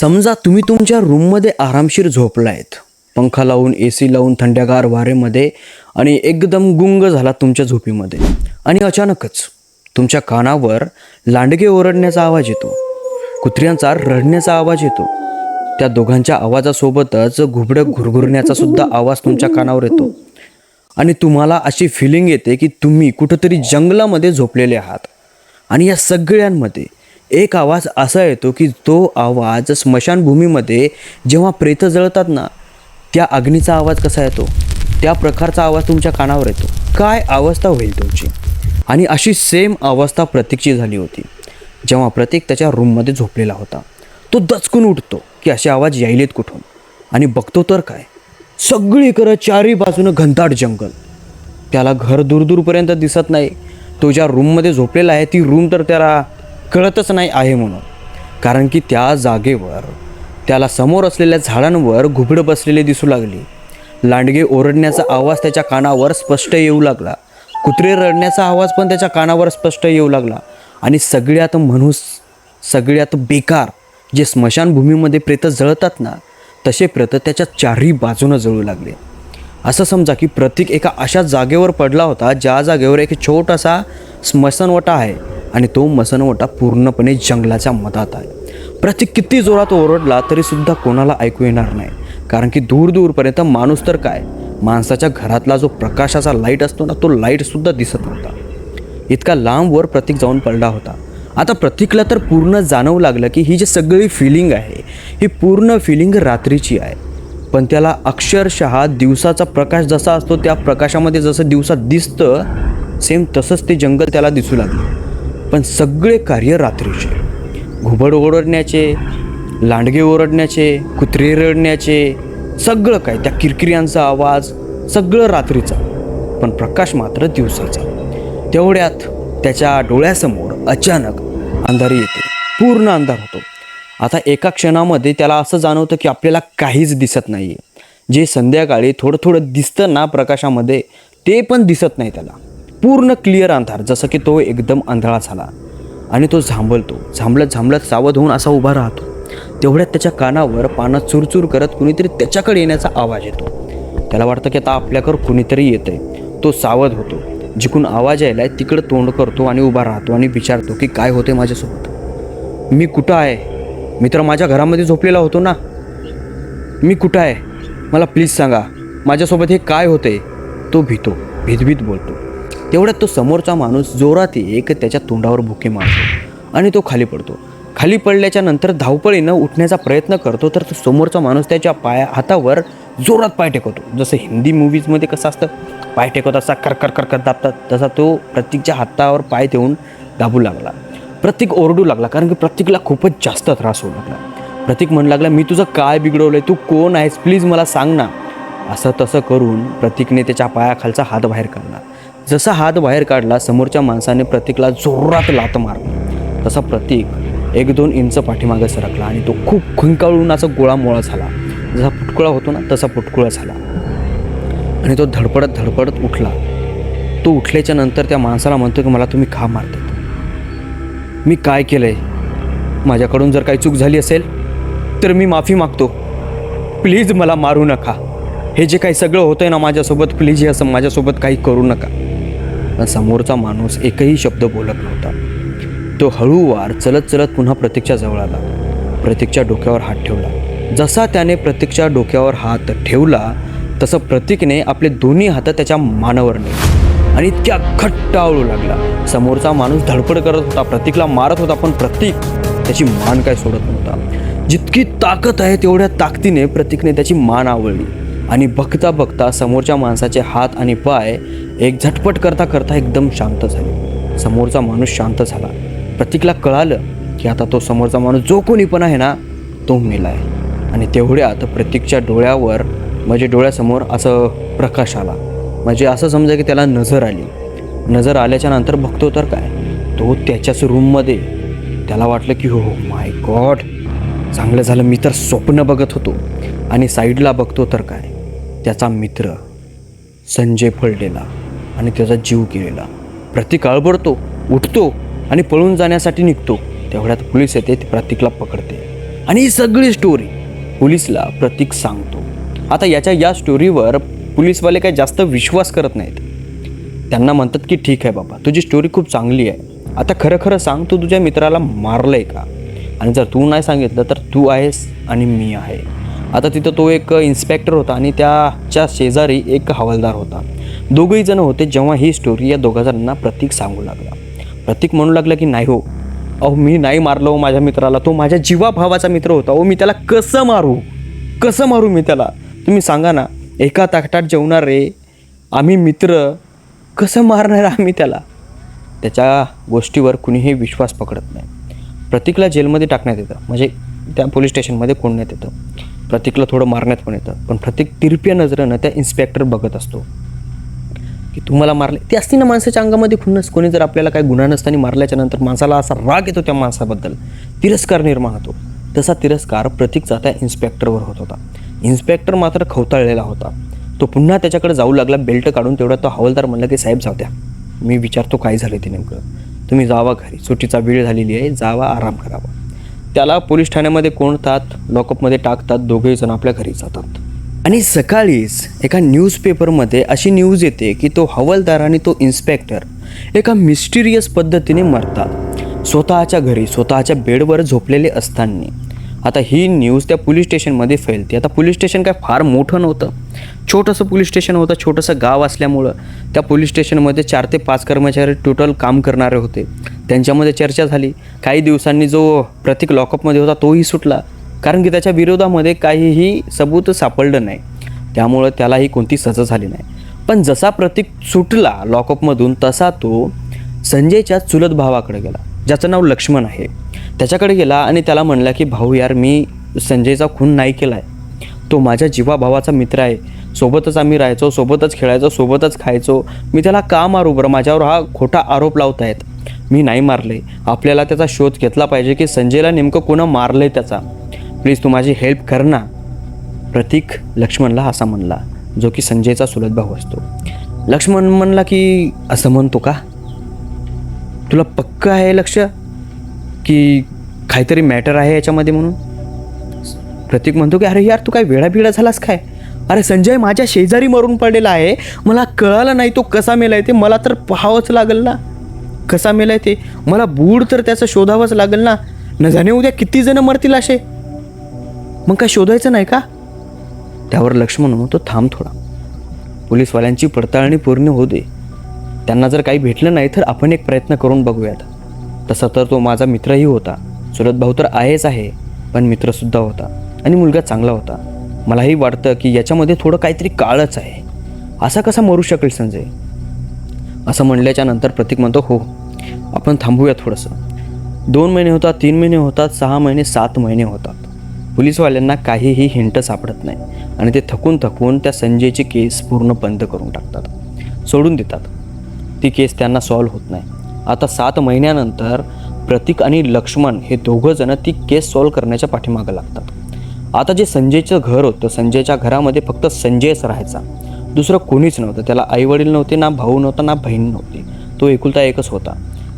समजा तुम्ही तुमच्या रूममध्ये आरामशीर झोपलायत. पंखा लावून ए सी लावून थंड्यागार वारेमध्ये आणि एकदम गुंग झाला तुमच्या झोपीमध्ये. आणि अचानकच तुमच्या कानावर लांडगे ओरडण्याचा आवाज येतो. कुत्र्यांचा रडण्याचा आवाज येतो. त्या दोघांच्या आवाजासोबतच घुबडं घुरघुरण्याचा सुद्धा आवाज तुमच्या कानावर येतो. आणि तुम्हाला अशी फिलिंग येते की तुम्ही कुठंतरी जंगलामध्ये झोपलेले आहात. आणि या सगळ्यांमध्ये एक आवाज असा येतो की तो आवाज स्मशानभूमीमध्ये जेव्हा प्रेत जळतात ना त्या अग्नीचा आवाज कसा येतो? त्या प्रकारचा आवाज तुमच्या कानावर येतो. काय अवस्था होईल तुमची? आणि अशी सेम अवस्था प्रतीकची झाली होती जेव्हा प्रतीक त्याच्या रूममध्ये झोपलेला होता. तो दचकून उठतो की असे आवाज यायलेत कुठून? आणि बघतो तर काय? सगळीकडं चारी बाजूनं घनदाट जंगल. त्याला घर दूरदूरपर्यंत दिसत नाही. तो ज्या रूममध्ये झोपलेला आहे ती रूम तर त्याला कळतच नाही आहे म्हणून. कारण की त्या जागेवर त्याला समोर असलेल्या झाडांवर घुबडं बसलेले दिसू लागली. लांडगे ओरडण्याचा आवाज त्याच्या कानावर स्पष्ट येऊ लागला. कुत्रे रडण्याचा आवाज पण त्याच्या कानावर स्पष्ट येऊ लागला. आणि सगळ्यात म्हणूस सगळ्यात बेकार जे स्मशानभूमीमध्ये प्रेत जळतात ना तसे प्रेत त्याच्या चारही बाजूनं जळू लागले. असं समजा की प्रतीक एका अशा जागेवर पडला होता ज्या जागेवर एक छोटासा स्मशानवटा आहे. आणि तो मसनवटा पूर्णपणे जंगलाच्या मधात आहे. प्रतीक किती जोरात ओरडला तरीसुद्धा कोणाला ऐकू येणार नाही. कारण की दूर दूरपर्यंत माणूस तर काय? माणसाच्या घरातला जो प्रकाशाचा लाइट असतो ना तो लाईटसुद्धा दिसत नव्हता. इतका लांबवर प्रतीक जाऊन पडला होता. आता प्रतीकला तर पूर्ण जाणवू लागलं की ही जी सगळी फिलिंग आहे ही पूर्ण फिलिंग रात्रीची आहे. पण त्याला अक्षरशः दिवसाचा प्रकाश जसा असतो त्या प्रकाशामध्ये जसं दिवसात दिसतं सेम तसंच ते जंगल त्याला दिसू लागलं. पण सगळे कार्य रात्रीचे. घुबड ओरडण्याचे लांडगे ओरडण्याचे कुत्रे रडण्याचे सगळं काय त्या किरकिऱ्यांचा आवाज सगळं रात्रीचा. पण प्रकाश मात्र दिवसाचा. तेवढ्यात त्याच्या डोळ्यासमोर अचानक अंधारी येते. पूर्ण अंधार होतो. आता एका क्षणामध्ये त्याला असं जाणवतं की आपल्याला काहीच दिसत नाही आहे जे संध्याकाळी थोडं थोडं दिसतं ना प्रकाशामध्ये ते पण दिसत नाही त्याला. पूर्ण क्लिअर अंधार जसं की तो एकदम आंधळा झाला. आणि तो झांबलतो. झांबलत झांबलत सावध होऊन असा उभा राहतो. तेवढ्यात त्याच्या कानावर पानं चुरचूर करत कुणीतरी त्याच्याकडे येण्याचा आवाज येतो. त्याला वाटतं की आता आपल्याकडं कुणीतरी येतंय. तो सावध होतो. जिकून आवाज यायला आहे तिकडं तोंड करतो आणि उभा राहतो आणि विचारतो की काय होते माझ्यासोबत? मी कुठं आहे? मी तर माझ्या घरामध्ये झोपलेला होतो ना? मी कुठं आहे? मला प्लीज सांगा माझ्यासोबत हे काय होते तो भीतो भीतभीत बोलतो. तेवढ्यात तो समोरचा माणूस जोरात एक त्याच्या तोंडावर भुके मारतो आणि तो खाली पडतो. खाली पडल्याच्या नंतर धावपळीनं उठण्याचा प्रयत्न करतो तर तो समोरचा माणूस त्याच्या पाया हातावर जोरात पाय टेकवतो. जसं हिंदी मूवीजमध्ये कसं असतं पाय टेकवत असा करकर करकर दाबतात तसा तो प्रत्येकच्या हातावर पाय देऊन दाबू लागला. प्रत्येक ओरडू लागला कारण की प्रत्येकला खूपच जास्त त्रास होऊ लागला. प्रतीक म्हणू लागला मी तुझं काय बिघडवलं आहे तू कोण आहेस? प्लीज मला सांग ना. असं तसं करून प्रतीकने त्याच्या पायाखालचा हात बाहेर काढला. जसा हात बाहेर काढला समोरच्या माणसाने प्रतीकला जोरात लात मारली. तसा प्रतीक एक दोन इंच पाठीमागे सरकला आणि तो खूप खुंकाळून असा गोळामोळा झाला. जसा पुटकुळा होतो ना तसा पुटकुळा झाला. आणि तो धडपडत धडपडत उठला. तो उठल्याच्या नंतर त्या माणसाला म्हणतो की मला तुम्ही का मारतात. मी काय केलं आहे माझ्याकडून जर काही चूक झाली असेल तर मी माफी मागतो. प्लीज मला मारू नका. हे जे काही सगळं होतं आहे ना माझ्यासोबत प्लीज हे असं माझ्यासोबत काही करू नका. समोरचा माणूस एकही शब्द बोलत नव्हता. तो हळूवार चलत चलत पुन्हा प्रतीक्षा जवळ आला. प्रतीकच्या डोक्यावर हात ठेवला. जसा त्याने प्रतीकच्या डोक्यावर हात ठेवला तसं प्रतीकने आपले दोन्ही हात त्याच्या मानावर नेले. आणि इतक्या घट्ट आवळू लागला. समोरचा माणूस धडपड करत होता प्रतीकला मारत होता पण प्रतीक त्याची मान काय सोडत नव्हता. जितकी ताकद आहे तेवढ्या ताकदीने प्रतीकने त्याची मान आवळली. आणि बघता बघता समोरच्या माणसाचे हात आणि पाय एक झटपट करता करता एकदम शांत झाले. समोरचा माणूस शांत झाला. प्रतीकला कळालं की आता तो समोरचा माणूस जो कोणी पण आहे ना तो मेला आहे. आणि तेवढ्यात प्रतीकच्या डोळ्यावर म्हणजे डोळ्यासमोर असं प्रकाश आला. म्हणजे असं समजा की त्याला नजर आली. नजर आल्याच्यानंतर बघतो तर काय? तो त्याच्याच रूममध्ये त्याला वाटलं की हो माय गॉड चांगलं झालं मी तर स्वप्न बघत होतो. आणि साईडला बघतो तर काय? त्याचा मित्र संजय फळलेला आणि त्याचा जीव गेलेला. प्रतीक आळबडतो उठतो आणि पळून जाण्यासाठी निघतो. तेवढ्यात पोलीस येते ते प्रतीकला पकडते. आणि ही सगळी स्टोरी पोलीसला प्रतीक सांगतो. आता याच्या या स्टोरीवर पोलीसवाले काही जास्त विश्वास करत नाहीत. त्यांना म्हणतात की ठीक आहे बाबा तुझी स्टोरी खूप चांगली आहे. आता खरं खरं सांग तू तुझ्या मित्राला मारलं आहे का? आणि जर तू नाही सांगितलं तर तू आहेस आणि मी आहे. आता तिथं तो एक इन्स्पेक्टर होता आणि त्याच्या शेजारी एक हवालदार होता. दोघंही जण होते जेव्हा ही स्टोरी या दोघा जणांना प्रतीक सांगू लागला. प्रतीक म्हणू लागला की नाही हो. अहो मी नाही मारलो हो माझ्या मित्राला. तो माझ्या जीवाभावाचा मित्र होता. हो मी त्याला कसं मारू? कसं मारू मी त्याला? तुम्ही सांगा ना एका ताकटात जेवणार रे आम्ही मित्र कसं मारणार आम्ही त्याला? त्याच्या गोष्टीवर कुणीही विश्वास पकडत नाही. प्रतीकला जेलमध्ये टाकण्यात येतं. म्हणजे त्या पोलीस स्टेशनमध्ये कोणण्यात येतं. प्रतीकला थोडं मारण्यात पण येतं. पण प्रतीक तिरप्या नजरेनं त्या इन्स्पेक्टर बघत असतो. की तुम्हाला मारले. ते असती ना माणसाच्या अंगामध्ये खुन्नस. कोणी जर आपल्याला काही गुन्हा नसताना मारल्याच्या नंतर माणसाला असा राग येतो त्या माणसाबद्दल तिरस्कार निर्माण होतो. तसा तिरस्कार प्रतीकचा त्या इन्स्पेक्टरवर होत होता. इन्स्पेक्टर मात्र खवताळलेला होता. तो पुन्हा त्याच्याकडे जाऊ लागला बेल्ट काढून तेवढा तो हवालदार म्हणला की साहेब जाऊ द्या. मी विचारतो काय झालं ते नेमकं. तुम्ही जावा घरी. सुट्टीचा वेळ झालेली आहे. जावा आराम करावा. त्याला पोलीस ठाण्यामध्ये कोणतात लॉकअपमध्ये टाकतात दोघेही जण आपल्या घरी जातात. आणि सकाळीच एका न्यूजपेपरमध्ये अशी न्यूज येते की तो हवालदार आणि तो इन्स्पेक्टर एका मिस्टिरियस पद्धतीने मरतात. स्वतःच्या घरी स्वतःच्या बेडवर झोपलेले असताना. आता ही न्यूज त्या पोलीस स्टेशनमध्ये फैलते. आता पोलीस स्टेशन काय फार मोठं नव्हतं. छोटंसं पोलीस स्टेशन होतं छोटंसं गाव असल्यामुळं त्या पोलीस स्टेशनमध्ये चार ते पाच कर्मचारी टोटल काम करणारे होते. त्यांच्यामध्ये चर्चा झाली. काही दिवसांनी जो प्रतीक लॉकअपमध्ये होता तोही सुटला. कारण की त्याच्या विरोधामध्ये काहीही सबूत सापडलं नाही. त्यामुळं त्यालाही कोणती सजा झाली नाही. पण जसा प्रतीक सुटला लॉकअपमधून तसा तो संजयच्या चुलत भावाकडे गेला ज्याचं नाव लक्ष्मण आहे. त्याच्याकडे गेला आणि त्याला म्हणला की भाऊ यार मी संजयचा खून नाही केला आहे तो माझ्या जीवाभावाचा मित्र आहे. सोबतच आम्ही राहायचो सोबतच खेळायचो सोबतच खायचो. मी त्याला का मारू बरं? माझ्यावर हा खोटा आरोप लावतायत. मी नाही मारले. आपल्याला त्याचा शोध घेतला पाहिजे की संजयला नेमकं कोणं मारलंय त्याचा. प्लीज तू माझी हेल्प कर ना. प्रतीक लक्ष्मणला असा म्हणला जो की संजयचा सुलत भाऊ असतो. लक्ष्मण म्हणला की असं म्हणतो का? तुला पक्क आहे लक्ष? की काहीतरी मॅटर आहे याच्यामध्ये म्हणून? प्रतीक म्हणतो की अरे यार तू काय वेळा बिळा झालास काय? अरे संजय माझ्या शेजारी मरून पडलेला आहे. मला कळालं नाही तो कसा मेलाय ते. मला तर पाहावंच लागेल ना. कसा मेलाय ते? मला बूड तर त्याचं शोधावंच लागेल ना. न जाणे उद्या किती जण मरतील असे? मग काय शोधायचं नाही का? त्यावर लक्ष्मण म्हणतो थांब थोडा. पोलीसवाल्यांची पडताळणी पूर्ण होऊ दे. त्यांना जर काही भेटलं नाही तर आपण एक प्रयत्न करून बघूयात. तसा तर तो माझा मित्रही होता. चुलत भाऊ तर आहेच आहे पण मित्रसुद्धा होता आणि मुलगा चांगला होता. मलाही वाटतं की याच्यामध्ये थोडं काहीतरी काळच आहे. असा कसा मरू शकेल संजय? असं म्हणल्याच्या नंतर प्रतीक म्हणतो हो आपण थांबूया थोडंसं. दोन महिने होतात तीन महिने होतात सहा महिने सात महिने होतात. पोलीसवाल्यांना काहीही हिंट सापडत नाही आणि ते थकून थकून त्या संजयची केस पूर्ण बंद करून टाकतात. सोडून देतात. ती केस त्यांना सॉल्व्ह होत नाही. आता सात महिन्यानंतर प्रतीक आणि लक्ष्मण हे दोघंजणं ती केस सॉल्व्ह करण्याच्या पाठीमागं लागतात. आता जे संजयचं घर होतं संजयच्या घरामध्ये फक्त संजयच राहायचा. दुसरं कोणीच नव्हतं. त्याला आईवडील नव्हते ना भाऊ नव्हता ना बहीण नव्हती. तो एकुलता एकच होता.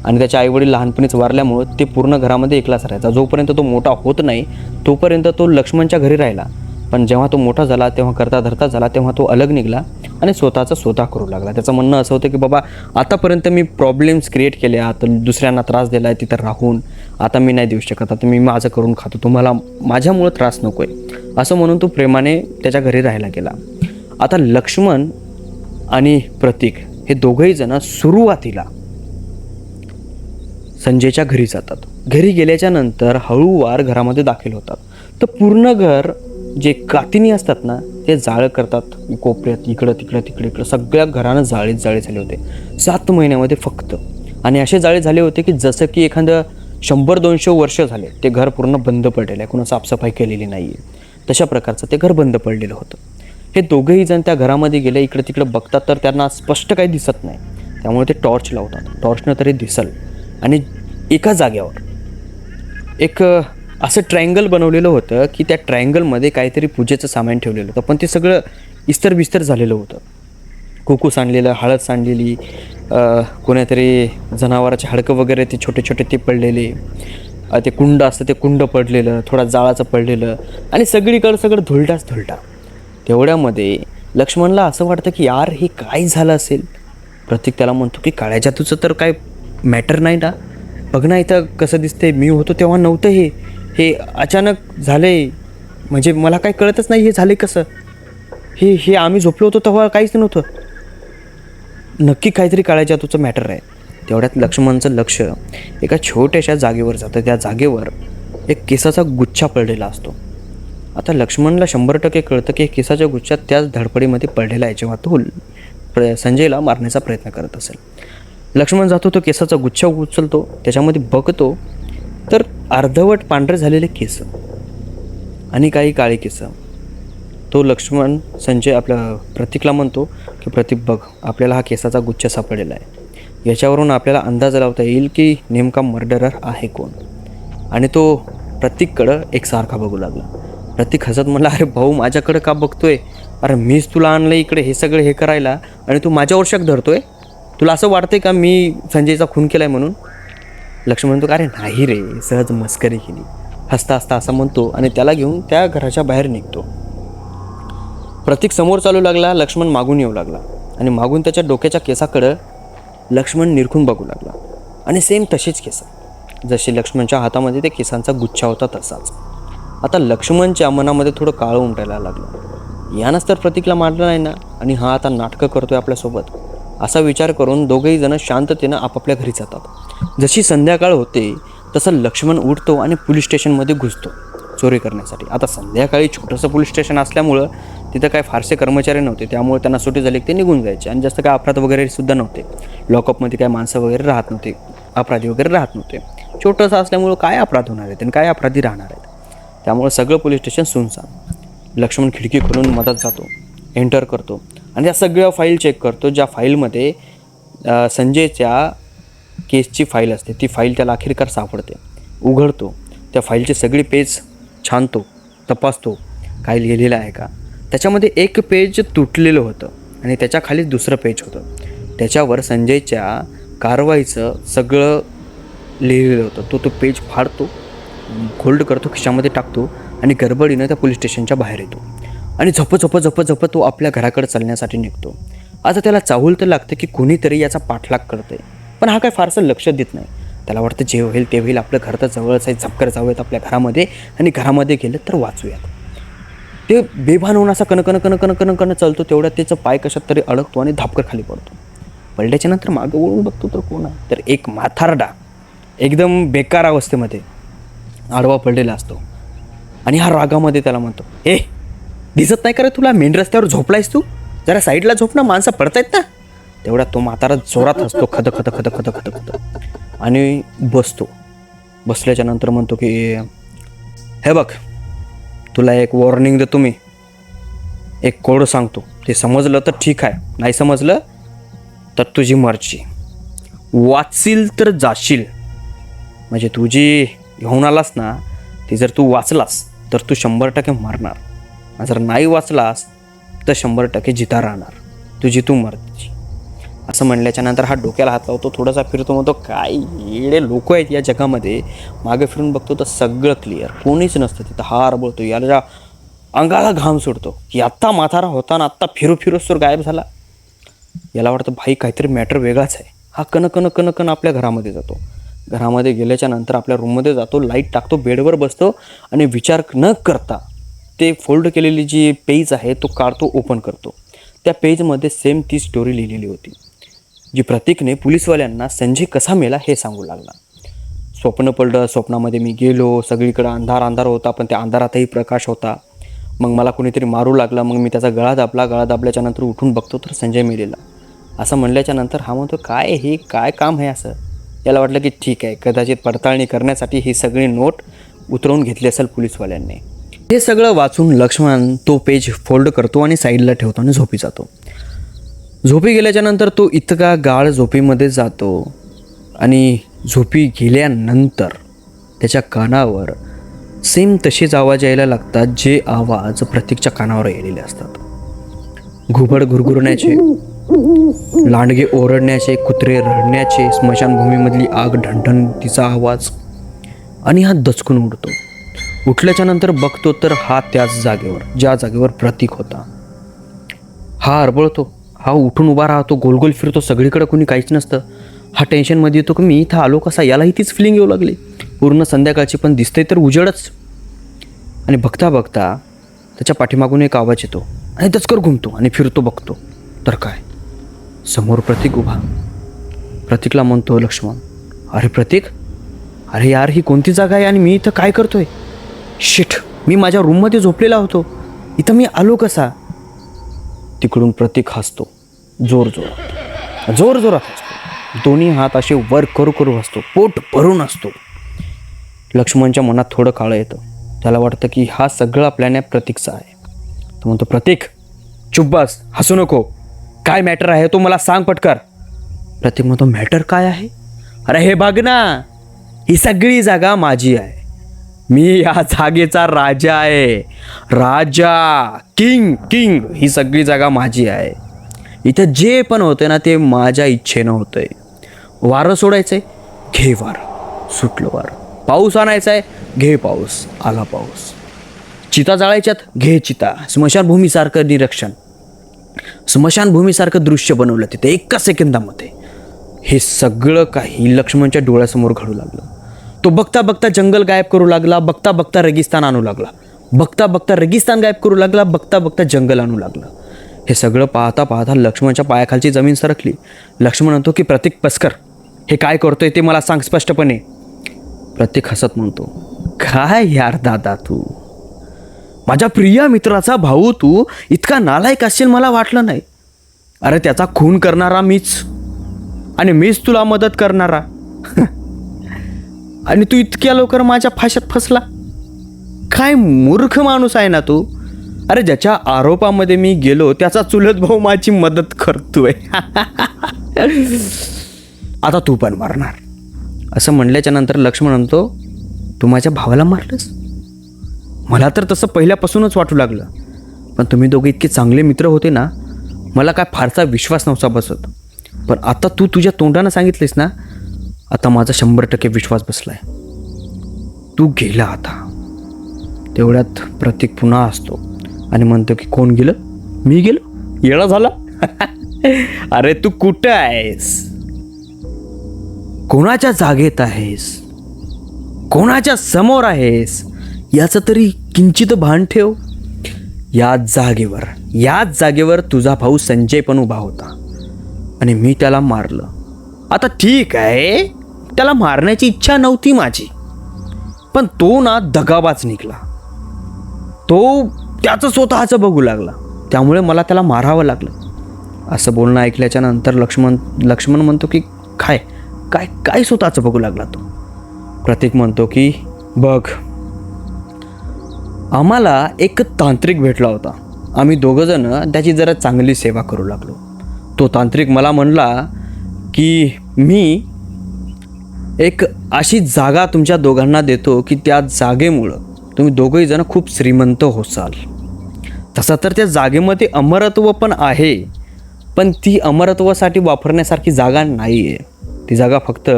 आणि त्याचे आईवडील लहानपणीच वारल्यामुळं ते पूर्ण घरामध्ये एकलाच राहायचा. जोपर्यंत तो मोठा होत नाही तोपर्यंत तो लक्ष्मणच्या घरी राहिला. पण जेव्हा तो मोठा झाला तेव्हा करता धरता झाला तेव्हा तो अलग निघाला आणि स्वतःचा स्वतः करू लागला. त्याचं म्हणणं असं होतं की बाबा आतापर्यंत मी प्रॉब्लेम्स क्रिएट केले आता दुसऱ्यांना त्रास दिला आहे तिथं राहून. आता मी नाही देऊ शकत आता मी माझं करून खातो. तुम्हाला माझ्यामुळं त्रास नको आहे असं म्हणून तो प्रेमाने त्याच्या घरी राहायला गेला. आता लक्ष्मण आणि प्रतीक हे दोघंही जण सुरुवातीला संजयच्या घरी जातात. घरी गेल्याच्यानंतर हळूवार घरामध्ये दाखल होतात. तर पूर्ण घर जे कातिनी असतात ना ते जाळं करतात. कोपऱ्यात इकडं तिकडं तिकडे इकडं. सगळ्या घरानं जाळीत जाळे झाले होते. सात महिन्यामध्ये फक्त. आणि असे जाळे झाले होते की जसं की एखादं शंभर दोनशे वर्ष झाले. ते घर पूर्ण बंद पडलेलं आहे. कुणा साफसफाई केलेली नाही आहे तशा प्रकारचं ते घर बंद पडलेलं होतं. हे दोघंही जण त्या घरामध्ये गेले. इकडं तिकडं बघतात तर त्यांना स्पष्ट काही दिसत नाही. त्यामुळे ते टॉर्च लावतात. टॉर्चनं तरी दिसल. आणि एका जाग्यावर एक असं ट्रायंगल बनवलेलं होतं की त्या ट्रायंगलमध्ये काहीतरी पूजेचं सामान ठेवलेलं होतं. पण ते सगळं इस्तर बिस्तर झालेलं होतं. कुकू सांडलेलं हळद सांडलेली कोणीतरी जनावराचे हाडकं वगैरे ते छोटे छोटे ते पडलेले. ते कुंड असतं ते कुंड पडलेलं थोडा जाळाचं पडलेलं आणि सगळीकडं सगळं धुलटाच धुलटा. तेवढ्यामध्ये लक्ष्मणला असं वाटतं की यार हे काय झालं असेल? प्रतीक त्याला म्हणतो की काळ्या जातूचं तर काय मॅटर नाही ना? बघ ना इथं कसं दिसतंय. मी होतो तेव्हा नव्हतं हे. हे अचानक झालंय म्हणजे मला काही कळतच नाही हे झाले कसं. हे हे आम्ही झोपलो होतो तेव्हा काहीच नव्हतं. नक्की काहीतरी काळायच्या तुझं मॅटर आहे. तेवढ्यात लक्ष्मणचं लक्ष एका छोट्याशा जागेवर जातं. त्या जागेवर एक केसाचा गुच्छा पडलेला असतो. आता लक्ष्मणला शंभर टक्के कळतं की केसाच्या गुच्छात त्याच धडपडीमध्ये पडलेला आहे जेव्हा तो प्र संजयला मारण्याचा प्रयत्न करत असेल. लक्ष्मण जातो तो केसाचा गुच्छा उचलतो त्याच्यामध्ये बघतो तर अर्धवट पांढरे झालेले केस आणि काही काळे केस. तो लक्ष्मण संजय आपल्या प्रतीकला म्हणतो की प्रतीक बघ आपल्याला हा केसाचा गुच्छ सापडलेला आहे. याच्यावरून आपल्याला अंदाज लावता येईल की नेमका मर्डरर आहे कोण. आणि तो प्रतीककडं एकसारखा बघू लागला. प्रतीक हसत म्हणला अरे भाऊ माझ्याकडं का बघतोय? अरे मीच तुला आणलं इकडे हे सगळं हे करायला आणि तू माझ्यावर शक धरतोय? तुला असं वाटतंय का मी संजयचा खून केलाय म्हणून? लक्ष्मण म्हणतो का अरे नाही रे सहज मस्करी केली. हसता हसता असं म्हणतो आणि त्याला घेऊन त्या घराच्या बाहेर निघतो. प्रतीक समोर चालू लागला लक्ष्मण मागून येऊ लागला आणि मागून त्याच्या डोक्याच्या केसाकडं लक्ष्मण निरखून बघू लागला. आणि सेम तशीच केस. जशी लक्ष्मणच्या हातामध्ये त्या केसांचा गुच्छा होता तसाच. आता लक्ष्मणच्या मनामध्ये थोडं काळं उमटायला लागलं. यानंच तर प्रतीकला मारलं नाही ना? आणि हा आता नाटकं करतोय आपल्यासोबत. असा विचार करून दोघेही जण शांततेनं आपापल्या घरी जातात. जशी संध्याकाळ होते तसं लक्ष्मण उठतो आणि पोलीस स्टेशनमध्ये घुसतो चोरी करण्यासाठी. आता संध्याकाळी छोटंसं पोलीस स्टेशन असल्यामुळं तिथं काय फारसे कर्मचारी नव्हते. त्यामुळे त्यांना सुट्टी झाली की ते निघून जायचे आणि जास्त काय अपराध वगैरे सुद्धा नव्हते. लॉकअपमध्ये काय माणसं वगैरे राहत नव्हते. अपराधी वगैरे राहत नव्हते. छोटंसं असल्यामुळं काय अपराध होणार आहेत आणि काय अपराधी राहणार आहेत? त्यामुळं सगळं पोलीस स्टेशन सुनसान. लक्ष्मण खिडकी खोलून मदत जातो एंटर करतो आणि त्या सगळ्या फाईल चेक करतो ज्या फाईलमध्ये संजयच्या केसची फाईल असते. ती फाईल त्याला अखेरकार सापडते. उघडतो. त्या फाईलची सगळी पेज छानतो तपासतो काय लिहिलेलं आहे का? त्याच्यामध्ये एक पेज तुटलेलं होतं आणि त्याच्याखाली दुसरं पेज होतं. त्याच्यावर संजयच्या कारवाईचं सगळं लिहिलेलं होतं. तो तो पेज फाडतो होल्ड करतो खिशामध्ये टाकतो आणि गडबडीनं त्या पोलीस स्टेशनच्या बाहेर येतो. आणि झप झप झप झप तो आपल्या घराकडे चालण्यासाठी निघतो. आता त्याला चाहूल तर लागतं की कोणीतरी याचा पाठलाग करतंय. पण हा काय फारसं लक्ष देत नाही. त्याला वाटतं जे होईल ते होईल आपलं घर तर जवळच आहे झपकर जाऊयात आपल्या घरामध्ये आणि घरामध्ये गेलं तर वाचूयात. ते बेभान होऊन असा कणकण कणकण कणकण चालतो तेवढ्यात त्याचं पाय कशात तरी अडकतो आणि धापकर खाली पडतो. पडल्याच्या नंतर मागं वळून बघतो तर कोण आहे? तर एक माथारडा एकदम बेकार अवस्थेमध्ये आडवा पडलेला असतो. आणि हा रागामध्ये त्याला म्हणतो ए दिसत नाही का रे तुला? मेन रस्त्यावर झोपलायस तू? जरा साईडला झोप ना माणसं पडतायत ना. तेवढा तो म्हातारा जोरात हसतो खद खद खद खद खद खद. आणि बसतो. बसल्याच्या नंतर म्हणतो की हे बघ तुला एक वॉर्निंग देतो मी. एक कोड सांगतो. ते समजलं तर ठीक आहे. नाही समजलं तर तुझी मर्जी. वाचशील तर जाशील. म्हणजे तू जी घेऊन आलास ना ती जर तू वाचलास तर तू शंभर टक्के मरणार. जर नाही वाचलास तर शंभर टक्के जिता राहणार. तुझी तू मर्जी. असं म्हणल्याच्या नंतर हा डोक्याला हात लावतो थोडासा फिरतो म्हणतो काय येडे लोक आहेत या जगामध्ये. मागे फिरून बघतो तर सगळं क्लिअर कोणीच नसतं तिथं. हार बोलतो याला अंगाला घाम सोडतो. की आत्ता माथारा होता ना आत्ता फिरू फिरूस तर गायब झाला. याला वाटतं भाई काहीतरी मॅटर वेगळाच आहे. हा कन कन कन कन आपल्या घरामध्ये जातो. घरामध्ये गेल्याच्यानंतर आपल्या रूममध्ये जातो लाइट टाकतो बेडवर बसतो आणि विचार न करता ते फोल्ड केलेली जी पेज आहे तो काढतो ओपन करतो. त्या पेजमध्ये सेम ती स्टोरी लिहिलेली होती. जी प्रतीकने पोलीसवाल्यांना संजय कसा मेला हे सांगू लागला. स्वप्न पडलं स्वप्नामध्ये मी गेलो सगळीकडं अंधार अंधार होता पण त्या अंधारातही प्रकाश होता. मग मला कोणीतरी मारू लागला मग मी त्याचा गळा दाबला गळा दाबल्याच्या नंतर उठून बघतो तर संजय मेलेला. असं म्हणल्याच्या नंतर हा म्हणतो काय हे? काय काम आहे असं? याला वाटलं की ठीक आहे कदाचित पडताळणी करण्यासाठी ही सगळी नोट उतरवून घेतली असेल पोलीसवाल्यांनी. हे सगळं वाचून लक्ष्मण तो पेज फोल्ड करतो आणि साईडला ठेवतो आणि झोपी जातो. झोपी गेल्याच्यानंतर तो इतका गाळ झोपीमध्ये जातो आणि झोपी गेल्यानंतर त्याच्या कानावर सेम तसेच आवाज यायला लागतात जे आवाज प्रत्येकच्या कानावर यायलेले असतात. घुबड घुरघुरण्याचे लांडगे ओरडण्याचे कुत्रे रडण्याचे स्मशानभूमीमधली आग ढणढण तिचा आवाज आणि हा दचकून उडतो. उठल्याच्या नंतर बघतो तर हा त्याच जागेवर ज्या जागेवर प्रतीक होता. हा हरबळतो हा उठून उभा राहतो गोल गोल फिरतो सगळीकडे कोणी काहीच नसतं. हा टेन्शनमध्ये येतो की मी इथं आलो कसा? यालाही तीच फिलिंग येऊ लागली. पूर्ण संध्याकाळची पण दिसते तर उजेडच. आणि बघता बघता त्याच्या पाठीमागून एक आवाज येतो. आणि दचकर घुमतो आणि फिरतो बघतो. तर काय? समोर प्रतीक उभा. प्रतीकला म्हणतो लक्ष्मण अरे प्रतीक अरे यार ही कोणती जागा आहे आणि मी इथं काय करतोय? शिठ मी माझ्या रूममध्ये झोपलेला होतो. इथं मी आलो कसा? तिकडून प्रतीक हसतो. जोर जोरात. जोर जोरात हसतो. दोन्ही हात असे वर करू करू हसतो. पोट भरून असतो लक्ष्मणच्या मनात थोडं काळं येतं. त्याला वाटतं की हा सगळा प्लॅन आहे प्रतीकचा आहे. तो म्हणतो प्रतीक चुब्बास हसू नको. काय मॅटर आहे तो मला सांग पटकर प्रतीक म्हणतो मॅटर काय आहे? अरे हे बघ ना. ही सगळी जागा माझी आहे. मी या जागेचा राजा आहे. राजा किंग किंग ही सगळी जागा माझी आहे. इथं जे पण होतं ना ते माझ्या इच्छेनं होतं. आहे वारं सोडायचंय घे वारं. सुटलं वारं. पाऊस आणायचा आहे घे पाऊस. आला पाऊस. चिता जाळायच्यात घे चिता. स्मशानभूमीसारखं निरीक्षण. स्मशानभूमीसारखं दृश्य बनवलं तिथे एका सेकंदामध्ये. हे सगळं काही लक्ष्मणच्या डोळ्यासमोर घडू लागलं. तो बघता बघता जंगल गायब करू लागला बघता बघता रेगिस्तान आणू लागला. बघता बघता रेगिस्तान गायब करू लागला बघता बघता जंगल आणू लागलं. हे सगळं पाहता पाहता लक्ष्मणच्या पायाखालची जमीन सरकली. लक्ष्मण म्हणतो की प्रतीक पस्कर हे काय करतोय ते मला सांग स्पष्टपणे. प्रतीक हसत म्हणतो काय यार दादा तू? माझ्या प्रिय मित्राचा भाऊ तू इतका नालायक असशील मला वाटलं नाही. अरे त्याचा खून करणारा मीच आणि मीच तुला मदत करणारा. आणि तू इतक्या लवकर माझ्या फाशात फसला? काय मूर्ख माणूस आहे ना तू? अरे ज्याच्या आरोपामध्ये मी गेलो त्याचा चुलत भाऊ माझी मदत करतोय. आता तू पण मारणार. असं म्हणल्याच्या नंतर लक्ष्मण म्हणतो तू माझ्या भावाला मारलंस? मला तर तसं पहिल्यापासूनच वाटू लागलं. पण तुम्ही दोघे इतके चांगले मित्र होते ना मला काय फारसा विश्वास नव्हता बसत. पण आता तू तुझ्या तोंडानं सांगितलेस ना आता माझा शंभर टक्के विश्वास बसलाय. तू गेला आता. तेवढ्यात प्रतीक पुन्हा असतो आणि म्हणतो की कोण गेलं? मी गेलो? येळा झाला? अरे तू कुठं आहेस? कोणाच्या जागेत आहेस? कोणाच्या समोर आहेस? याचं तरी किंचित भान ठेव. याच जागेवर याच जागेवर तुझा भाऊ संजय पण उभा होता. आणि मी त्याला मारलं. आता ठीक आहे. त्याला मारण्याची इच्छा नव्हती माझी. पण तो ना दगाबाज निघाला. तो त्याचं स्वतःचं बघू लागला. त्यामुळे मला त्याला मारावं लागलं. असं बोलणं ऐकल्याच्या नंतर लक्ष्मण लक्ष्मण म्हणतो की काय काय काय स्वतःचं बघू लागला तो? प्रतीक म्हणतो की बघ आम्हाला एक तांत्रिक भेटला होता. आम्ही दोघंजणं त्याची जरा चांगली सेवा करू लागलो. तो तांत्रिक मला म्हणला की मी एक अशी जागा तुमच्या दोघांना देतो की त्या जागेमुळं तुम्ही दोघंही जण खूप श्रीमंत होसाल. तसं तर त्या जागेमध्ये अमरत्व पण आहे पण ती अमरत्वासाठी वापरण्यासारखी जागा नाही आहे ती जागा फक्त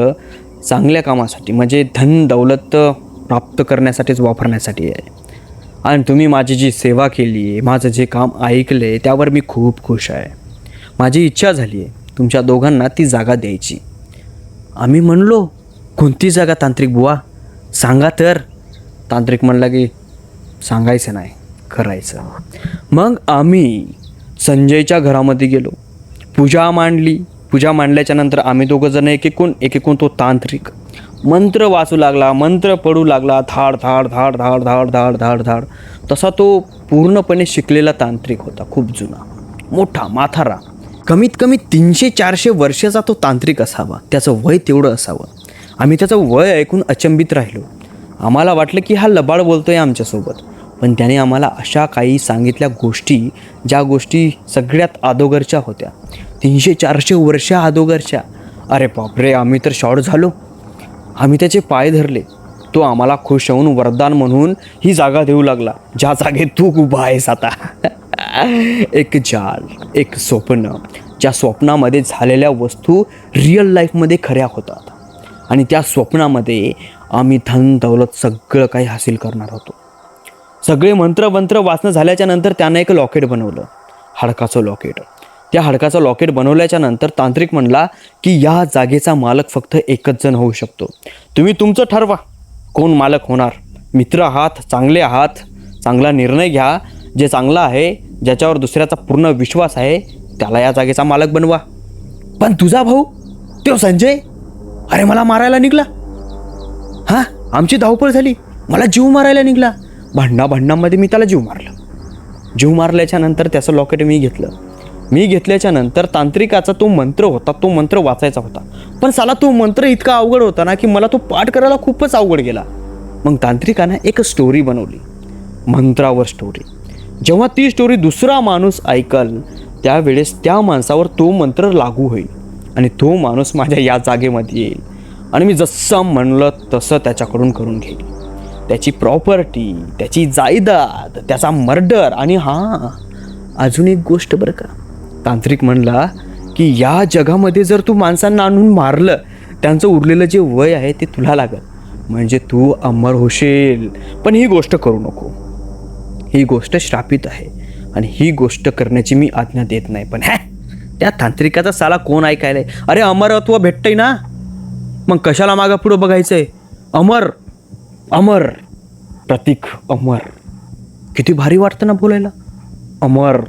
चांगल्या कामासाठी म्हणजे धन दौलत प्राप्त करण्यासाठीच वापरण्यासाठी आहे. आणि तुम्ही माझी जी सेवा केली आहे माझं जे काम ऐकलं आहे त्यावर मी खूप खुश आहे. माझी इच्छा झाली आहे तुमच्या दोघांना ती जागा द्यायची. आम्ही म्हणलो कोणती जागा तांत्रिक बुवा? सांगा तर. तांत्रिक म्हणला की सांगायचं नाही करायचं. मग आम्ही संजयच्या घरामध्ये गेलो. पूजा मांडली. पूजा मांडल्याच्या नंतर आम्ही दोघं जण एक एकूण एक एकूण तो तांत्रिक. मंत्र वाचू लागला मंत्र पडू लागला धाड धाड धाड धाड धाड धाड धाड धाड. तसा तो पूर्णपणे शिकलेला तांत्रिक होता खूप जुना. मोठा माथारा. कमीत कमी तीनशे चारशे वर्षाचा तो तांत्रिक असावा. त्याचं वय तेवढं असावं. आम्ही त्याचं वय ऐकून अचंबित राहिलो. आम्हाला वाटलं की हा लबाड बोलतो आहे आमच्यासोबत. पण त्याने आम्हाला अशा काही सांगितल्या गोष्टी ज्या गोष्टी सगळ्यात अदोगरच्या होत्या. तीनशे चारशे वर्ष अदोगरच्या. अरे बापरे आम्ही तर शॉर्ट झालो. आम्ही त्याचे पाय धरले. तो आम्हाला खुश होऊन वरदान म्हणून ही जागा देऊ लागला. ज्या जागेत तू उभा आहेस आता. एक जाल एक स्वप्न. ज्या स्वप्नामध्ये झालेल्या वस्तू रिअल लाईफमध्ये खऱ्या होतात. आणि त्या स्वप्नामध्ये आम्ही धन दौलत सगळं काही हासिल करणार होतो. सगळे मंत्र मंत्र वाचणं झाल्याच्यानंतर त्यानं एक लॉकेट बनवलं. हाडकाचं लॉकेट त्या हाडकाचं लॉकेट बनवल्याच्या नंतर तांत्रिक म्हणला की या जागेचा मालक फक्त एकच जण होऊ शकतो. तुम्ही तुमचं ठरवा. कोण मालक होणार? मित्र आहात? चांगले आहात? चांगला निर्णय घ्या. जे चांगलं आहे ज्याच्यावर दुसऱ्याचा पूर्ण विश्वास आहे त्याला या जागेचा मालक बनवा. पण तुझा भाऊ? तो संजय? अरे मला मारायला निघला. हां? आमची धावपळ झाली. मला जीव मारायला निघला. भांडणा भांडणामध्ये मी त्याला जीव मारला. जीव मारल्याच्या नंतर त्याचं लॉकेट मी घेतलं. मी घेतल्याच्या नंतर तांत्रिकाचा तो मंत्र होता तो मंत्र वाचायचा होता. पण साला तो मंत्र इतका अवघड होता ना की मला तो पाठ करायला खूपच अवघड गेला. मग तांत्रिकानं एक स्टोरी बनवली. मंत्रावर स्टोरी जेव्हा ती स्टोरी दुसरा माणूस ऐकल त्यावेळेस त्या माणसावर तो मंत्र लागू होईल. आणि तो माणूस माझ्या या जागेमध्ये येईल. आणि मी जसं म्हणलं तसं त्याच्याकडून करून घेईल. त्याची प्रॉपर्टी त्याची जायदाद त्याचा मर्डर आणि हां अजून एक गोष्ट बरं का. तांत्रिक म्हणला की या जगामध्ये जर तू माणसांना आणून मारलं त्यांचं उरलेलं जे वय आहे ते तुला लागल. म्हणजे तू अमर होशील. पण ही गोष्ट करू नको. ही गोष्ट श्रापित आहे. आणि ही गोष्ट करण्याची मी आज्ञा देत नाही. पण हॅ त्या तांत्रिकाचा साला कोण ऐकायलाय अरे अमरत्व भेटतंय ना? मग कशाला मागं पुढं बघायचंय? अमर अमर प्रतीक अमर. किती भारी वाटतं ना बोलायला. अमर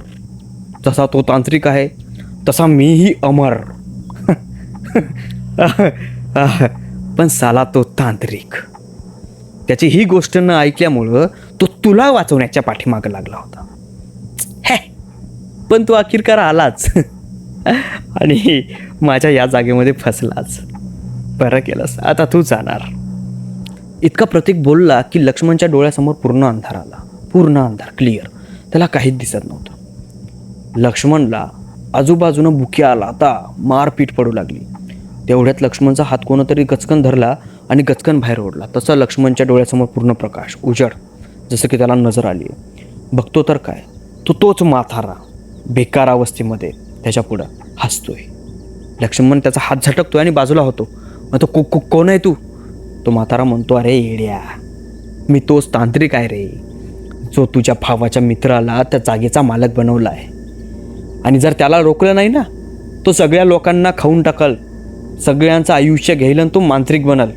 जसा तो तांत्रिक आहे तसा मीही अमर. पण साला तो तांत्रिक. त्याची ही गोष्ट न ऐकल्यामुळं तो तुला वाचवण्याच्या पाठीमागं लागला होता. हे! पण तू अखेरकार आलाच. आणि माझ्या या जागेमध्ये फसलाच बरं केलंस. आता तू जाणार. इतका प्रतीक बोलला की लक्ष्मणच्या डोळ्यासमोर पूर्ण अंधार आला. पूर्ण अंधार क्लिअर त्याला काहीच दिसत नव्हतं. लक्ष्मणला आजूबाजूनं बुके आला. आता मारपीट पडू लागली. तेवढ्यात लक्ष्मणचा हात कोणतरी गचकन धरला आणि गचकन बाहेर ओढला. तसं लक्ष्मणच्या डोळ्यासमोर पूर्ण प्रकाश उजड जसं की त्याला नजर आली बघतो तर काय? तो तोच माथारा. बेकार अवस्थेमध्ये. त्याच्या पुढं हसतोय. लक्ष्मण त्याचा हात झटकतोय आणि बाजूला होतो. मग तो को कोण आहे तू? तो म्हातारा म्हणतो अरे येड्या. मी तोच तांत्रिक आहे रे. जो तुझ्या भावाच्या मित्राला त्या जागेचा मालक बनवला आहे आणि जर त्याला रोखलं नाही ना तो सगळ्या लोकांना खाऊन टाकल. सगळ्यांचं आयुष्य घेईल आणि तो मांत्रिक बनल.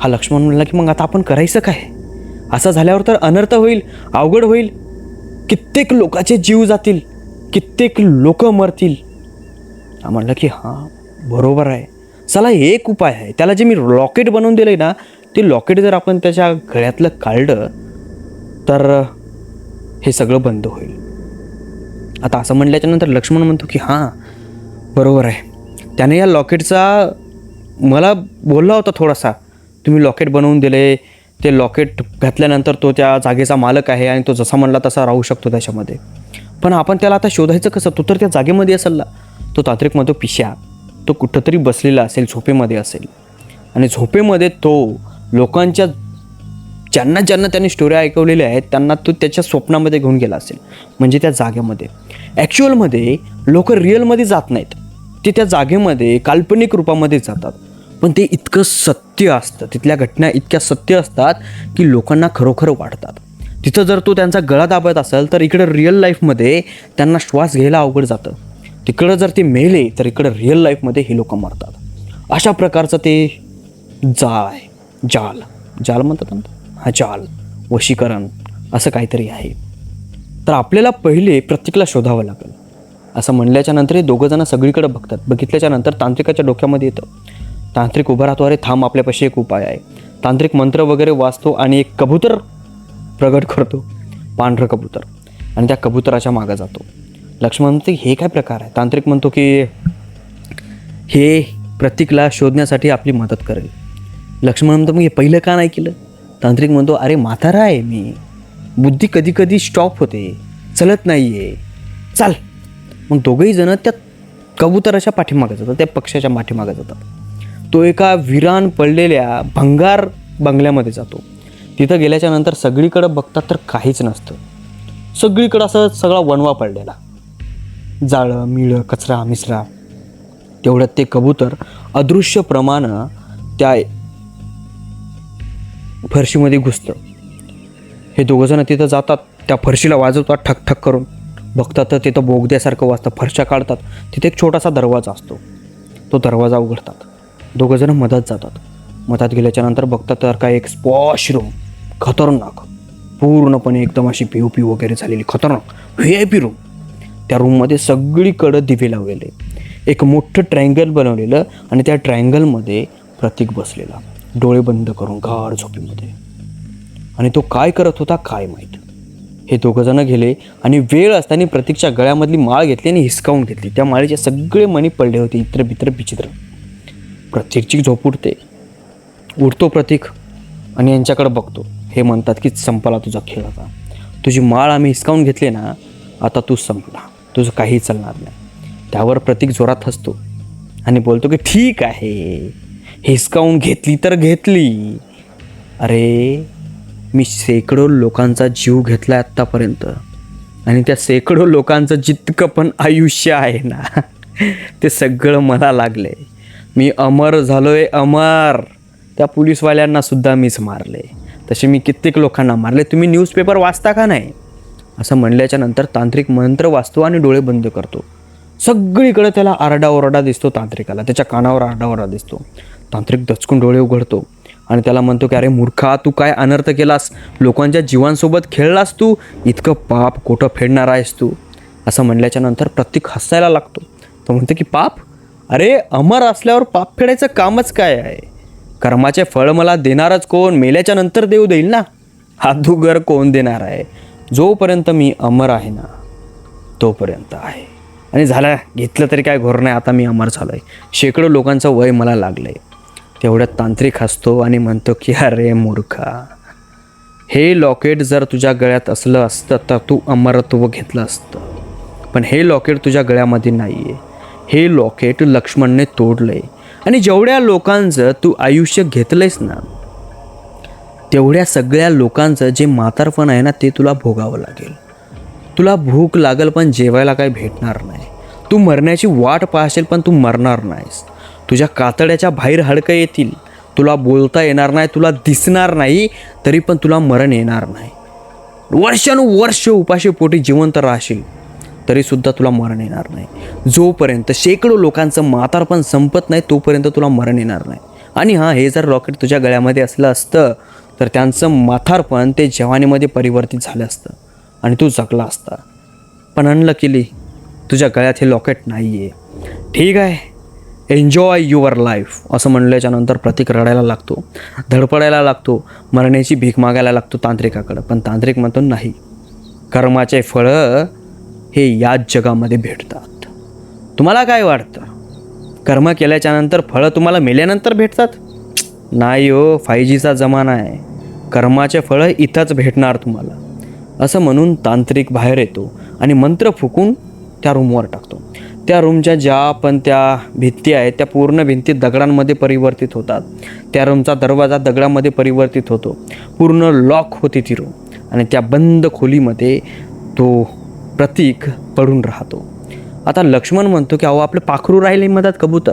हा लक्ष्मण म्हणला की मग आता आपण करायचं काय? असं झाल्यावर तर अनर्थ होईल अवघड होईल. कित्येक लोकांचे जीव जातील. कित्येक लोक मरतील. म्हणलं की हां बरोबर आहे. चला एक उपाय आहे. त्याला जे मी लॉकेट बनवून दिलं आहे ना ते लॉकेट जर आपण त्याच्या गळ्यातलं काढलं तर हे सगळं बंद होईल. आता असं म्हटल्याच्यानंतर लक्ष्मण म्हणतो की हां बरोबर आहे. त्याने या लॉकेटचा मला बोलला होता थोडासा तुम्ही लॉकेट बनवून दिले ते लॉकेट घातल्यानंतर तो त्या जागेचा मालक आहे आणि तो जसा म्हणला तसा राहू शकतो त्याच्यामध्ये. पण आपण त्याला आता शोधायचं कसं? तो तर त्या जागेमध्ये असेल ना. तो तांत्रिक म्हणतो पिश्या तो कुठंतरी बसलेला असेल झोपेमध्ये असेल. आणि झोपेमध्ये तो लोकांच्या ज्यांना ज्यांना त्यांनी स्टोऱ्या ऐकवलेल्या आहेत त्यांना तो त्याच्या स्वप्नामध्ये घेऊन गेला असेल. म्हणजे त्या जागेमध्ये. ॲक्च्युअलमध्ये लोक रिअलमध्ये जात नाहीत. ते त्या जागेमध्ये काल्पनिक रूपामध्ये जातात. पण ते इतकं सत्य असतं. तिथल्या घटना इतक्या सत्य असतात की लोकांना खरोखर वाटतात तिथं जर तो त्यांचा गळा दाबत असेल तर इकडं रिअल लाईफमध्ये त्यांना श्वास घ्यायला अवघड जातं. तिकडं जर ते मेले तर इकडं रिअल लाईफमध्ये हे लोक मरतात. अशा प्रकारचं ते जाळ आहे जाल. जाल म्हणतात ना? हा जाल. वशीकरण. असं काहीतरी आहे. तर आपल्याला पहिले प्रत्येकाला शोधावं लागेल. असं म्हणल्याच्या नंतर हे दोघं जण सगळीकडे बघतात. बघितल्याच्या नंतर तांत्रिकाच्या डोक्यामध्ये येतं. तांत्रिक उभा राहतो अरे थांब आपल्यापाशी एक उपाय आहे. तांत्रिक मंत्र वगैरे वाचतो आणि एक कबूतर प्रगट करतो पांढरं कबूतर. आणि त्या कबुतराच्या मागं जातो. लक्ष्मण म्हणते हे काय प्रकार आहे? तांत्रिक म्हणतो की हे प्रतीकला शोधण्यासाठी आपली मदत करेल. लक्ष्मण म्हणतो मग हे पहिलं का नाही केलं? तांत्रिक म्हणतो अरे म्हातारा आहे मी. बुद्धी कधी कधी स्टॉप होते. चलत नाही आहे चाल. मग दोघेही जण त्या कबुतराच्या पाठीमागे जातात त्या पक्षाच्या पाठीमागे जातात. तो एका विरान पडलेल्या भंगार बंगल्यामध्ये जातो. तिथं गेल्याच्यानंतर सगळीकडं बघतात तर काहीच नसतं. सगळीकडं असं सगळा वणवा पडलेला. जाळं मिळं कचरा मिसरा तेवढ्यात ते कबूतर अदृश्यप्रमाणं त्या फरशीमध्ये घुसतं हे दोघंजणं तिथं जातात त्या फरशीला वाजवतात ठक ठक करून. बघतात तर तिथं बोगद्यासारखं वाजतं फरशा काढतात. तिथे एक छोटासा दरवाजा असतो. तो दरवाजा उघडतात. दोघंजणं मधात जातात. मधात गेल्याच्यानंतर बघतात तर काय एक स्पॉश रूम. खतरनाक. पूर्णपणे एकदम अशी पी ओ पी वगैरे झालेली खतरनाक. व्ही आय पी रूम त्या रूममध्ये सगळीकडं दिवे लावलेले. एक मोठं ट्रायंगल बनवलेलं आणि त्या ट्रायंगलमध्ये प्रतीक बसलेला. डोळे बंद करून गाढ झोपीमध्ये. आणि तो काय करत होता काय माहीत. हे दोघंजणं गेले आणि वेळ असताना प्रतीकच्या गळ्यामधली माळ घेतली आणि हिसकावून घेतली. त्या माळेचे सगळे मणी पडले होते. इतर बित्र विचित्र. प्रतीकची झोप उडते. उडतो प्रतीक. आणि यांच्याकडे बघतो. हे म्हणतात की संपला तुझा खेळ आता. तुझी माळ आम्ही हिसकावून घेतली ना आता तू संपला. तुझं काही चालणार नाही. त्यावर प्रतीक जोरात हसतो आणि बोलतो की ठीक आहे. हिसकावून घेतली तर घेतली. अरे मी शेकडो लोकांचा जीव घेतला आत्तापर्यंत. आणि त्या शेकडो लोकांचं जितकं पण आयुष्य आहे ना ते सगळं मला लागले. मी अमर झालोय अमर. त्या पोलीसवाल्यांना सुद्धा मीच मारले. तसे मी कित्येक लोकांना मारले. तुम्ही न्यूजपेपर वाचता का नाही? असं म्हणल्याच्या नंतर तांत्रिक मंत्र वाचतो आणि डोळे बंद करतो. सगळीकडे त्याला आरडाओरडा दिसतो तांत्रिकाला. त्याच्या कानावर आरडाओरडा दिसतो. तांत्रिक दचकून डोळे उघडतो. आणि त्याला म्हणतो की अरे मूर्खा तू काय अनर्थ केलास? लोकांच्या जीवांसोबत खेळलास तू? इतकं पाप कोठं फेडणार आहेस तू? असं म्हणल्याच्या नंतर प्रत्येक हसायला लागतो. तो म्हणतो की पाप? अरे अमर असल्यावर पाप फेडायचं कामच काय आहे? कर्माचे फळ मला देणारच कोण? मेल्याच्या नंतर देऊ देईल ना? हातुगर कोण देणार आहे? जोपर्यंत मी अमर आहे ना तोपर्यंत आहे. आणि झालं घेतलं तरी काय घोर नाही. आता मी अमर झालो आहे शेकडो लोकांचं वय मला लागलं आहे तेवढ्यात तांत्रिक हसतो आणि म्हणतो की अरे मूर्खा हे लॉकेट जर तुझ्या गळ्यात असलं असतं तर तू अमरत्व घेतलं असतं. पण हे लॉकेट तुझ्या गळ्यामध्ये नाही आहे हे लॉकेट लक्ष्मणने तोडलं आहे आणि जेवढ्या लोकांचं तू आयुष्य घेतलंयस ना तेवढ्या सगळ्या लोकांचं जे म्हातारपण आहे ना ते तुला भोगावं लागेल. तुला भूक लागेल पण जेवायला काही भेटणार नाही. तू मरण्याची वाट पाहशील पण तू मरणार नाहीस. तुझ्या कातड्याच्या बाहेर हडकं येतील. तुला बोलता येणार नाही तुला दिसणार नाही तरी पण तुला मरण येणार नाही. वर्षानुवर्ष उपाशी पोटी जिवंत राहशील. तरीसुद्धा तुला मरण येणार नाही. जोपर्यंत शेकडो लोकांचं म्हातारपण संपत नाही तोपर्यंत तुला मरण येणार नाही. आणि हां हे जर रॉकेट तुझ्या गळ्यामध्ये असलं असतं तर त्यांचं म्हातारपण ते जवानीमध्ये परिवर्तित झालं असतं आणि तू जगला असता. पण आणलं केली तुझ्या गळ्यात हे लॉकेट नाही आहे ठीक आहे. एन्जॉय युअर लाईफ असं म्हणल्याच्यानंतर प्रतीक रडायला लागतो धडपडायला लागतो मरण्याची भीक मागायला लागतो तांत्रिकाकडं. पण तांत्रिक म्हणतो नाही. कर्माचे फळं हे याच जगामध्ये भेटतात. तुम्हाला काय वाटतं? कर्म केल्याच्यानंतर फळं तुम्हाला मेल्यानंतर भेटतात? नाही हो फाय जीचा जमाना आहे. कर्माचे फळं इथंच भेटणार तुम्हाला. असं म्हणून तांत्रिक बाहेर येतो आणि मंत्र फुकून त्या रूमवर टाकतो. त्या रूमच्या ज्या पण त्या भिंती आहेत त्या पूर्ण भिंती दगडांमध्ये परिवर्तित होतात. त्या रूमचा दरवाजा दगडामध्ये परिवर्तित होतो. पूर्ण लॉक होती ती रूम आणि त्या बंद खोलीमध्ये तो प्रतीक पडून राहतो. आता लक्ष्मण म्हणतो की अहो आपलं पाखरू राहिले मधात कबूतर.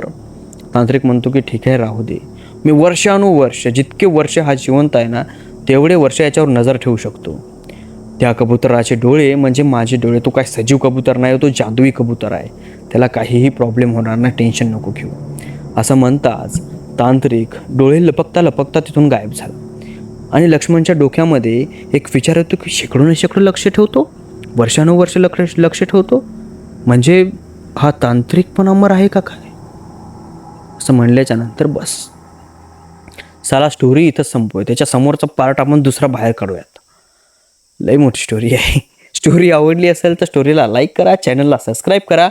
तांत्रिक म्हणतो की ठीक आहे राहू दे. मी वर्षानुवर्ष जितके वर्ष हा जिवंत आहे ना तेवढे वर्ष याच्यावर नजर ठेवू शकतो. त्या कबुतराचे डोळे म्हणजे माझे डोळे. तो काय सजीव कबूतर नाही तो जादुई कबूतर आहे. त्याला काहीही प्रॉब्लेम होणार नाही टेन्शन नको घेऊ. असं म्हणताच तांत्रिक डोळे लपकता लपकता तिथून गायब झाला. आणि लक्ष्मणच्या डोक्यामध्ये एक विचार येतो की शेकडोने शेकडो लक्ष ठेवतो? वर्षानुवर्ष लक्ष लक्ष ठेवतो? म्हणजे हा तांत्रिक पण अमर आहे का काय? असं म्हणल्याच्या नंतर बस. साला स्टोरी इथं संपवूया. त्याच्या समोरचा पार्ट आपण दुसरा बाहेर काढूयात. लई मोठी स्टोरी आहे. स्टोरी आवडली असेल तर स्टोरीला लाईक करा चॅनलला सबस्क्राईब करा.